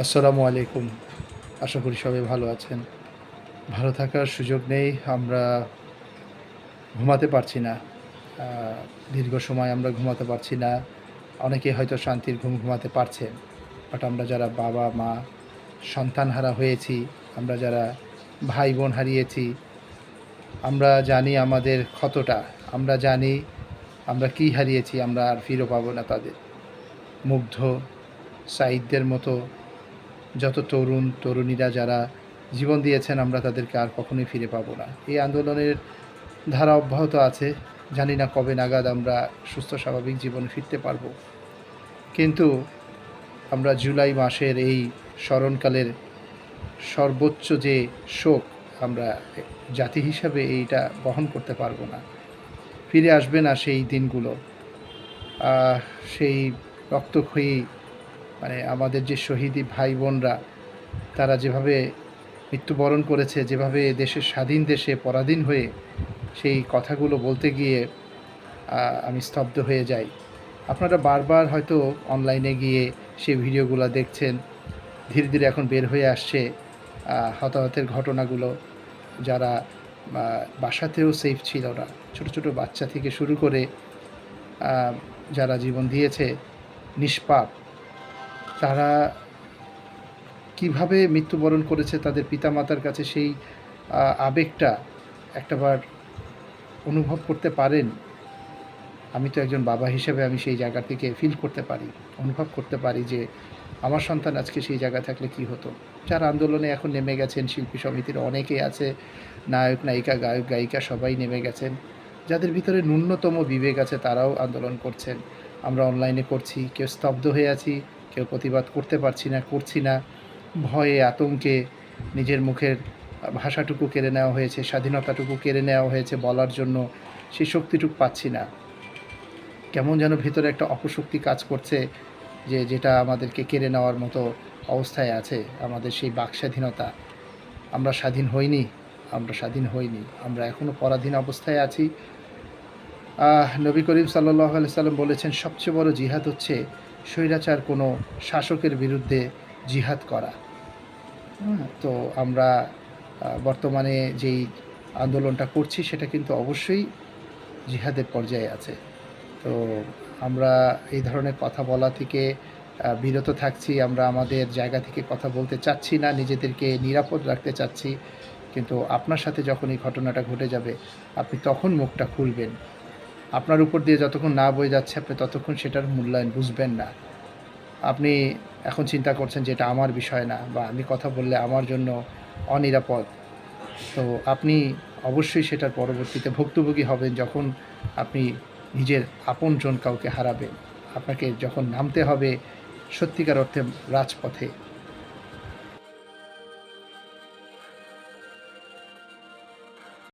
আসসালামু আলাইকুম। আশা করি সবাই ভালো আছেন। ভালো থাকার সুযোগ নেই, আমরা ঘুমাতে পারছি না। দীর্ঘ সময় আমরা ঘুমাতে পারছি না। অনেকে হয়তো শান্তির ঘুম ঘুমাতে পারছেন বাট আমরা যারা বাবা, মা সন্তান হারা হয়েছি, আমরা যারা ভাই বোন হারিয়েছি, আমরা জানি আমাদের ক্ষতটা, আমরা জানি আমরা কি হারিয়েছি, আমরা আর ফিরও পাবো না তাদের। মুগ্ধ সাইদদের মতো যত তরুণ, তরুণীরা যারা জীবন দিয়েছেন, আমরা তাদেরকে আর কখনোই ফিরে পাবো না। এই আন্দোলনের ধারা অব্যাহত আছে। জানি না কবে নাগাদ আমরা সুস্থ, স্বাভাবিক জীবনে ফিরতে পারব। কিন্তু আমরা জুলাই মাসের এই স্মরণকালের সর্বোচ্চ যে শোক, আমরা জাতি হিসাবে এইটা বহন করতে পারব না। ফিরে আসবে না সেই দিনগুলো। সেই রক্তক্ষয়ী মানে আমাদের যে শহীদি ভাই বোনরা, তারা যেভাবে মৃত্যুবরণ করেছে, যেভাবে দেশের স্বাধীন দেশে পরাধীন হয়ে সেই কথাগুলো বলতে গিয়ে আমি স্তব্ধ হয়ে যাই। আপনারা বারবার হয়তো অনলাইনে গিয়ে সেই ভিডিওগুলো দেখছেন, ধীরে ধীরে এখন বের হয়ে আসছে হতাহতের ঘটনাগুলো, যারা বাসাতেও সেফ ছিল না। ছোট ছোট বাচ্চা থেকে শুরু করে যারা জীবন দিয়েছে, নিষ্পাপ। তারা কীভাবে মৃত্যুবরণ করেছে তাদের পিতামাতার কাছে সেই আবেগটা একটাবার অনুভব করতে পারেন? আমি তো একজন বাবা হিসেবে আমি সেই জায়গা থেকে ফিল করতে পারি, অনুভব করতে পারি যে আমার সন্তান আজকে সেই জায়গায় থাকলে কি হতো? যারা আন্দোলনে এখন নেমে গেছেন, শিল্পী সমিতির অনেকেই আছে, নায়ক, নায়িকা, গায়ক, গায়িকা সবাই নেমে গেছেন। যাদের ভিতরে ন্যূনতম বিবেক আছে তারাও আন্দোলন করছেন। আমরা অনলাইনে করছি, কেউ স্তব্ধ হয়ে আছি কেউ প্রতিবাদ করতে পারছি না, করছি না। ভয়ে, আতঙ্কে নিজের মুখের ভাষাটুকু কেড়ে নেওয়া হয়েছে, স্বাধীনতাটুকু কেড়ে নেওয়া হয়েছে বলার জন্য। সেই শক্তিটুকু পাচ্ছি না। কেমন যেন ভিতরে একটা অপশক্তি কাজ করছে যে, যেটা আমাদেরকে কেড়ে নেওয়ার মতো অবস্থায় আছে আমাদের সেই বাক স্বাধীনতা। আমরা স্বাধীন হইনি, আমরা স্বাধীন হইনি, আমরা এখনও পরাধীন অবস্থায় আছি। নবী করিম সাল্লাহ সাল্লাম বলেছেন, সবচেয়ে বড় জিহাদ হচ্ছে স্বৈরাচার কোনো শাসকের বিরুদ্ধে জিহাদ করা। তো আমরা বর্তমানে যেই আন্দোলনটা করছি সেটা কিন্তু অবশ্যই জিহাদের পর্যায়ে আছে। তো আমরা এই ধরনের কথা বলা থেকে বিরত থাকছি। আমরা আমাদের জায়গা থেকে কথা বলতে চাচ্ছি না, নিজেদেরকে নিরাপদ রাখতে চাচ্ছি। কিন্তু আপনার সাথে যখন এই ঘটনাটা ঘটে যাবে, আপনি তখন মুখটা খুলবেন। আপনার উপর দিয়ে যতক্ষণ না বয়ে যাচ্ছে আপনি ততক্ষণ সেটার মূল্যায়ন বুঝবেন না। আপনি এখন চিন্তা করছেন যে এটা আমার বিষয় না বা আমি কথা বললে আমার জন্য অনিরাপদ। তো আপনি অবশ্যই সেটার পরবর্তীতে ভুক্তভোগী হবেন যখন আপনি নিজের আপনজন কাউকে হারাবেন। আপনাকে যখন নামতে হবে সত্যিকার অর্থে রাজপথে।